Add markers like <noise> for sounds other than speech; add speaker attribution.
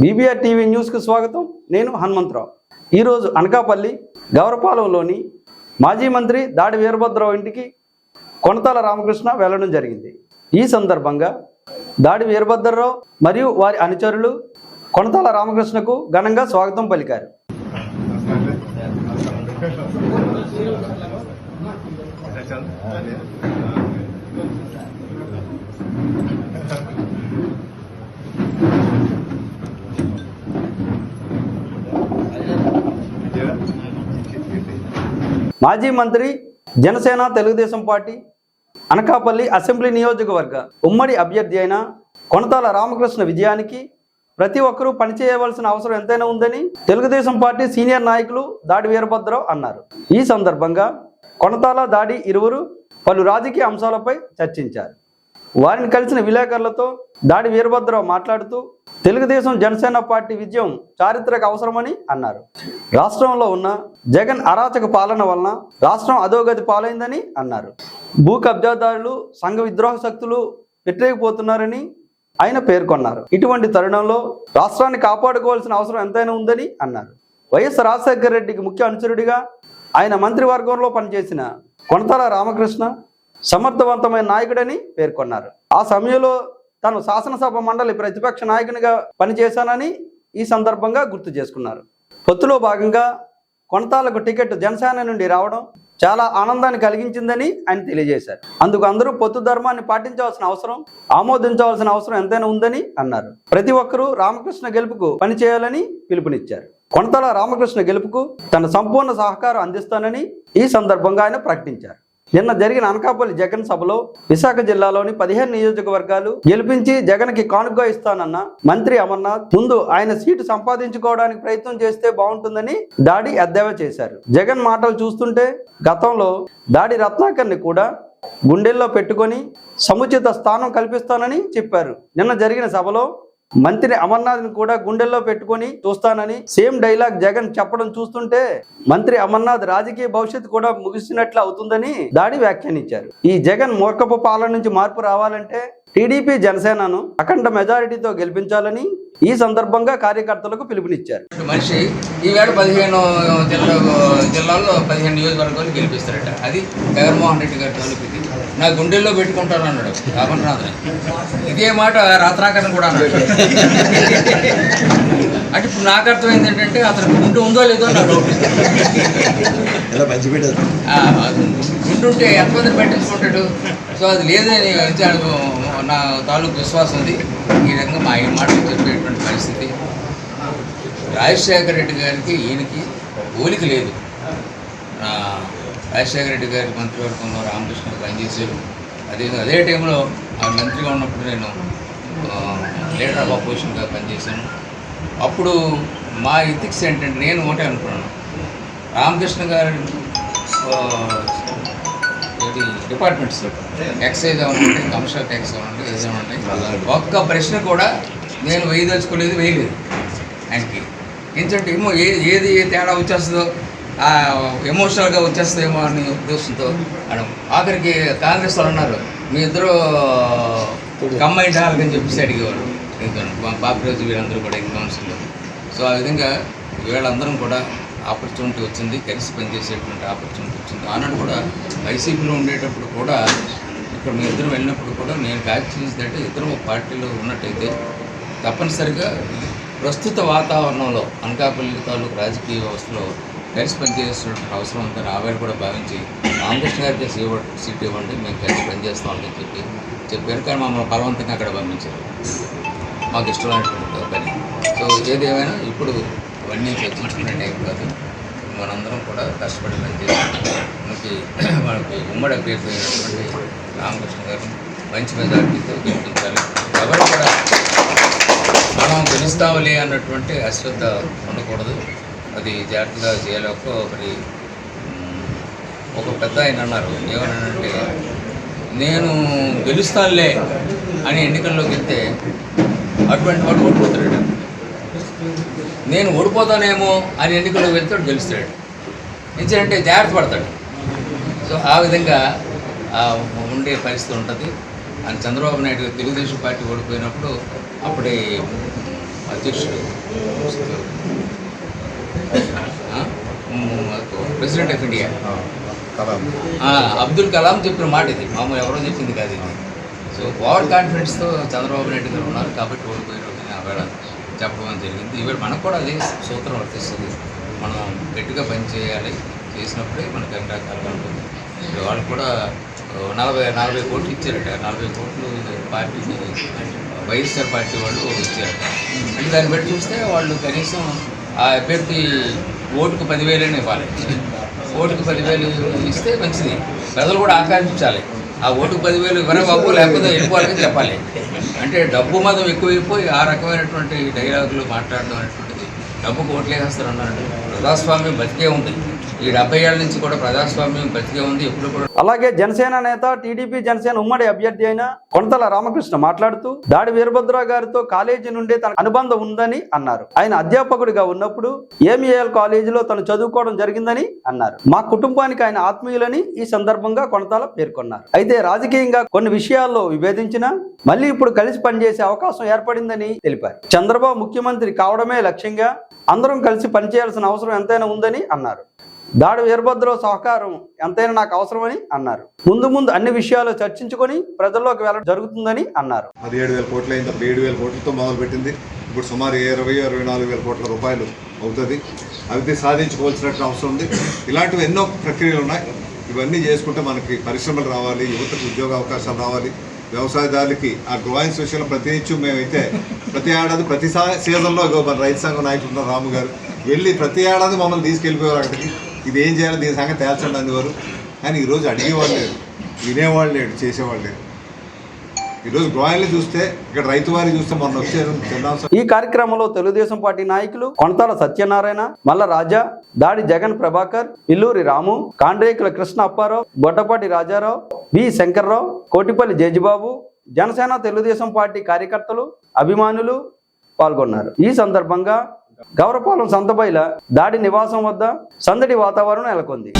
Speaker 1: BBR TV న్యూస్కు స్వాగతం. నేను హనుమంతరావు. ఈరోజు అనకాపల్లి గౌరపాలెంలోని మాజీ మంత్రి దాడి వీరభద్రరావు ఇంటికి కొనతాల రామకృష్ణ వెళ్ళడం జరిగింది. ఈ సందర్భంగా దాడి వీరభద్రరావు మరియు వారి అనుచరులు కొనతాల రామకృష్ణకు ఘనంగా స్వాగతం పలికారు. మాజీ మంత్రి జనసేన తెలుగుదేశం పార్టీ అనకాపల్లి అసెంబ్లీ నియోజకవర్గ ఉమ్మడి అభ్యర్థి అయిన కొనతాల రామకృష్ణ విజయానికి ప్రతి ఒక్కరూ పనిచేయవలసిన అవసరం ఎంతైనా ఉందని తెలుగుదేశం పార్టీ సీనియర్ నాయకులు దాడి వీరభద్రరావు అన్నారు. ఈ సందర్భంగా కొనతాల దాడి ఇరువురు పలు రాజకీయ అంశాలపై చర్చించారు. వారిని కలిసిన విలేకరులతో దాడి వీరభద్రరావు మాట్లాడుతూ తెలుగుదేశం జనసేన పార్టీ విజయం చారిత్రక అవసరమని అన్నారు. రాష్ట్రంలో ఉన్న జగన్ అరాచక పాలన వలన రాష్ట్రం అధోగతి పాలైందని అన్నారు. భూ కబ్జాదారులు సంఘ విద్రోహ శక్తులు పెట్టలేకపోతున్నారని ఆయన పేర్కొన్నారు. ఇటువంటి తరుణంలో రాష్ట్రాన్ని కాపాడుకోవాల్సిన అవసరం ఎంతైనా ఉందని అన్నారు. వైఎస్ రాజశేఖర రెడ్డికి ముఖ్య అనుచరుడిగా ఆయన మంత్రివర్గంలో పనిచేసిన కొనతల రామకృష్ణ సమర్థవంతమైన నాయకుడని పేర్కొన్నారు. ఆ సమయంలో తాను శాసనసభ మండలి ప్రతిపక్ష నాయకునిగా పనిచేశానని ఈ సందర్భంగా గుర్తు చేసుకున్నారు. పొత్తులో భాగంగా కొనతాలకు టికెట్ జనసేన నుండి రావడం చాలా ఆనందాన్ని కలిగించిందని ఆయన తెలియజేశారు. అందుకు అందరూ పొత్తు ధర్మాన్ని పాటించవలసిన అవసరం ఆమోదించవలసిన అవసరం ఎంతైనా ఉందని అన్నారు. ప్రతి ఒక్కరూ రామకృష్ణ గెలుపుకు పనిచేయాలని పిలుపునిచ్చారు. కొనతల రామకృష్ణ గెలుపుకు తన సంపూర్ణ సహకారం అందిస్తానని ఈ సందర్భంగా ఆయన ప్రకటించారు. నిన్న జరిగిన అనకాపల్లి జగన్ సభలో విశాఖ జిల్లాలోని పదిహేను నియోజకవర్గాలు గెలిపించి జగన్కి కానుకగా ఇస్తానన్న మంత్రి అమర్నాథ్ ముందు ఆయన సీటు సంపాదించుకోవడానికి ప్రయత్నం చేస్తే బాగుంటుందని దాడి ఎద్దేవా చేశారు. జగన్ మాటలు చూస్తుంటే గతంలో దాడి రత్నాకర్ని కూడా గుండెల్లో పెట్టుకొని సముచిత స్థానం కల్పిస్తానని చెప్పారు. నిన్న జరిగిన సభలో మంత్రి అమర్నాథ్ని కూడా గుండెల్లో పెట్టుకొని చూస్తానని సేమ్ డైలాగ్ జగన్ చెప్పడం చూస్తుంటే మంత్రి అమర్నాథ్ రాజకీయ భవిష్యత్తు కూడా ముగిసినట్లు అవుతుందని దాడి వ్యాఖ్యానించారు. ఈ జగన్ మూర్ఖపు పాలన నుంచి మార్పు రావాలంటే టీడీపీ జనసేనను అఖండ మెజారిటీతో గెలిపించాలని ఈ సందర్భంగా కార్యకర్తలకు పిలుపునిచ్చారు.
Speaker 2: మనిషి ఈవేళ పదిహేను జిల్లా జిల్లాల్లో పదిహేను నియోజకవర్గాలు గెలిపిస్తారట. అది జగన్మోహన్ రెడ్డి గారి నా గుండెల్లో పెట్టుకుంటాను అన్నాడు. అమర్నాథ్ ఇదే మాట రత్నాకరణ కూడా అన్నాడు. అంటే ఇప్పుడు నాకు అర్థమైంది ఏంటంటే అతను గుండె ఉందో లేదో నా డౌట్. ఉంటుంటే ఎంతమంది పట్టించుకుంటాడు? సో అది లేదని నా తాలూకు విశ్వాసం ఉంది. ఈ రకంగా మా ఆయన మాటలు చెప్పేటువంటి పరిస్థితి. రాజశేఖర రెడ్డి గారికి ఈయనకి పోలిక లేదు. రాజశేఖర రెడ్డి గారి మంత్రివర్గంలో రామకృష్ణ పనిచేశారు. అదే అదే టైంలో ఆ మంత్రిగా ఉన్నప్పుడు నేను లీడర్ ఆఫ్ అపోజిషన్గా పనిచేశాను. అప్పుడు మా ఇథిక్స్ ఏంటంటే నేను ఒకటే అనుకున్నాను. రామకృష్ణ గారు డిపార్ట్మెంట్స్ ఎక్సైజ్ అవనండి కమర్షియల్ ట్యాక్స్ అవనండి ఏదైనా ఒక్క ప్రశ్న కూడా నేను వేయదలుచుకోలేదు వేయలేదు. ఆయనకి. ఏంటంటే ఏమో ఏ ఏది తేడా వచ్చేస్తుందో ఎమోషనల్గా వచ్చేస్తుందేమో అని ఉద్దేశంతో మేడం. ఆఖరికి కాంగ్రెస్ వాళ్ళు అన్నారు మీ ఇద్దరు కంబైన్ అని చెప్పేసి అడిగేవారు బాపిరాజు వీళ్ళందరూ కూడా ఇంకా కౌన్సిల్లో సో ఆ విధంగా వీళ్ళందరం కూడా ఆపర్చునిటీ వచ్చింది కలిసి పనిచేసేటువంటి ఆపర్చునిటీ వచ్చింది. ఆనాడు కూడా వైసీపీలో ఉండేటప్పుడు కూడా ఇక్కడ మీ ఇద్దరు వెళ్ళినప్పుడు కూడా నేను క్యాచ్ ఇద్దరు పార్టీలో ఉన్నట్టయితే తప్పనిసరిగా ప్రస్తుత వాతావరణంలో అనకాపల్లి తాలూకు రాజకీయ వ్యవస్థలో కలిసి పనిచేస్తున్న అవసరం ఉందని ఆవిడ కూడా భావించి రామకృష్ణ గారికి సీట్ ఇవ్వండి మేము కలిసి పనిచేస్తామని చెప్పి చెప్పారు. కానీ మమ్మల్ని బలవంతంగా అక్కడ పంపించారు. మాకు ఇష్టమైనటువంటి పని. సో ఏదేమైనా ఇప్పుడు ఇవన్నీ చర్చించుకునే టైం కాదు. మనందరం కూడా కష్టపడి పనిచేసి మనకి <clears throat> మనకి ఉమ్మడి అభ్యర్థి రామకృష్ణ గారు మంచి మెజార్టీతో గెలిపించాలి ఎవరు కూడా మనం గెలుస్తామలే అన్నటువంటి అశ్రద్ధ ఉండకూడదు. అది జాగ్రత్తగా చేయలేక ఒకటి ఒక పెద్ద ఆయన అన్నారు. ఏమన్నానంటే నేను గెలుస్తానులే అని ఎన్నికల్లోకి వెళ్తే అటువంటి వాడు ఓడిపోతాడు నేను ఓడిపోతానేమో అని ఎన్నికల్లోకి వెళ్తాడు గెలుస్తాడు ఎందుకంటే జాగ్రత్త పడతాడు. సో ఆ విధంగా ఉండే పరిస్థితి ఉంటుంది. అని చంద్రబాబు నాయుడు తెలుగుదేశం పార్టీ ఓడిపోయినప్పుడు అప్పుడే అధ్యక్షుడు president of India. Abdul Kalam చెప్పిన మాట ఇది. మామూలు ఎవరో చెప్పింది కాదు ఇది. సో ఓవర్ కాన్ఫిడెన్స్తో చంద్రబాబు నాయుడు గారు ఉన్నారు కాబట్టి ఓడిపోయిన రోజున ఆవేళ చెప్పడం జరిగింది. ఈవేళ మనకు కూడా అదే సూత్రం వర్తిస్తుంది. మనం గట్టిగా పని చేయాలి. చేసినప్పుడే మనకు అన్ని రకాలుగా ఉంటుంది. కూడా నలభై నలభై కోట్లు ఇచ్చారట. నలభై కోట్లు పార్టీ వైఎస్ఆర్ పార్టీ వాళ్ళు ఇచ్చారట. అంటే దాన్ని బట్టి చూస్తే వాళ్ళు కనీసం ఆ అభ్యర్థి ఓటుకు పదివేలైనా ఇవ్వాలి. ఓటుకు పదివేలు ఇస్తే మంచిది. ప్రజలు కూడా ఆకాంక్షించాలి. ఆ ఓటుకు పదివేలు ఇవ్వరా బాబు? లేకపోతే వెళ్ళిపోవాలని చెప్పాలి. అంటే డబ్బు మతం ఎక్కువైపోయి ఆ రకమైనటువంటి డైలాగులు మాట్లాడడం అనేటువంటిది. డబ్బుకు ఓట్లేసేస్తారు అన్నాడు ప్రజాస్వామ్యం బతికే ఉంది. ఈ డెబ్బై ఏళ్ళ నుంచి కూడా ప్రజాస్వామ్యం బతికే ఉంది ఎప్పుడు కూడా
Speaker 1: అలాగే జనసేన నేత టీడీపీ జనసేన ఉమ్మడి అభ్యర్థి అయిన కొనతల రామకృష్ణ మాట్లాడుతూ దాడి వీరభద్ర గారితో కాలేజీ నుండే తన అనుబంధం ఉందని అన్నారు. ఆయన అధ్యాపకుడిగా ఉన్నప్పుడు ఏమిఏఎల్ కాలేజీలో తను చదువుకోవడం జరిగిందని అన్నారు. మా కుటుంబానికి ఆయన ఆత్మీయులని ఈ సందర్భంగా కొనతల పేర్కొన్నారు. అయితే రాజకీయంగా కొన్ని విషయాల్లో విభేదించినా మళ్ళీ ఇప్పుడు కలిసి పనిచేసే అవకాశం ఏర్పడిందని తెలిపారు. చంద్రబాబు ముఖ్యమంత్రి కావడమే లక్ష్యంగా అందరం కలిసి పనిచేయాల్సిన అవసరం ఎంతైనా ఉందని అన్నారు. దాడి వీరభద్రరావు సహకారం ఎంతైనా నాకు అవసరమని అన్నారు. ముందు ముందు అన్ని విషయాలు చర్చించుకొని ప్రజల్లోకి వెళ్ళడం జరుగుతుందని అన్నారు.
Speaker 3: పదిహేడు వేల కోట్లు అయింది ఏడు వేల కోట్లతో మొదలుపెట్టింది. ఇప్పుడు సుమారు ఇరవై ఇరవై నాలుగు వేల కోట్ల రూపాయలు అవుతుంది. అభివృద్ధి సాధించుకోవాల్సినట్టు అవసరం ఉంది. ఇలాంటివి ఎన్నో ప్రక్రియలు ఉన్నాయి. ఇవన్నీ చేసుకుంటే మనకి పరిశ్రమలు రావాలి యువతకు ఉద్యోగ అవకాశాలు రావాలి. వ్యవసాయదారులకి ఆ గ్రోయిన్స్ విషయంలో ప్రతి నిత్యం మేమైతే ప్రతి ఏడాది ప్రతి సీజన్లో మన రైతు సంఘం నాయకులు రాము గారు. వెళ్ళి ప్రతి ఏడాది మమ్మల్ని తీసుకెళ్ళిపోయారు అక్కడికి. ఇది ఏం చేయాలి? దీని సంగతి తేల్చండి అనేవారు కానీ ఈరోజు అడిగేవాళ్ళు లేరు. వినేవాళ్ళు లేడు చేసేవాళ్ళు లేరు. ఈరోజు గ్రోయిన్లు చూస్తే ఇక్కడ రైతు వారి చూస్తే మొన్న వచ్చారు
Speaker 1: ఈ కార్యక్రమంలో తెలుగుదేశం పార్టీ నాయకులు కొనతాల సత్యనారాయణ మల్ల రాజా దాడి జగన్ ప్రభాకర్ ఇల్లూరి రాము కాండ్రేకుల కృష్ణ అప్పారావు బొట్టపాటి రాజారావు బి శంకర్రావు కోటిపల్లి జేజిబాబు జనసేన తెలుగుదేశం పార్టీ కార్యకర్తలు అభిమానులు పాల్గొన్నారు. ఈ సందర్భంగా గౌరపాలెం సంతబైల దాడి నివాసం వద్ద సందడి వాతావరణం నెలకొంది.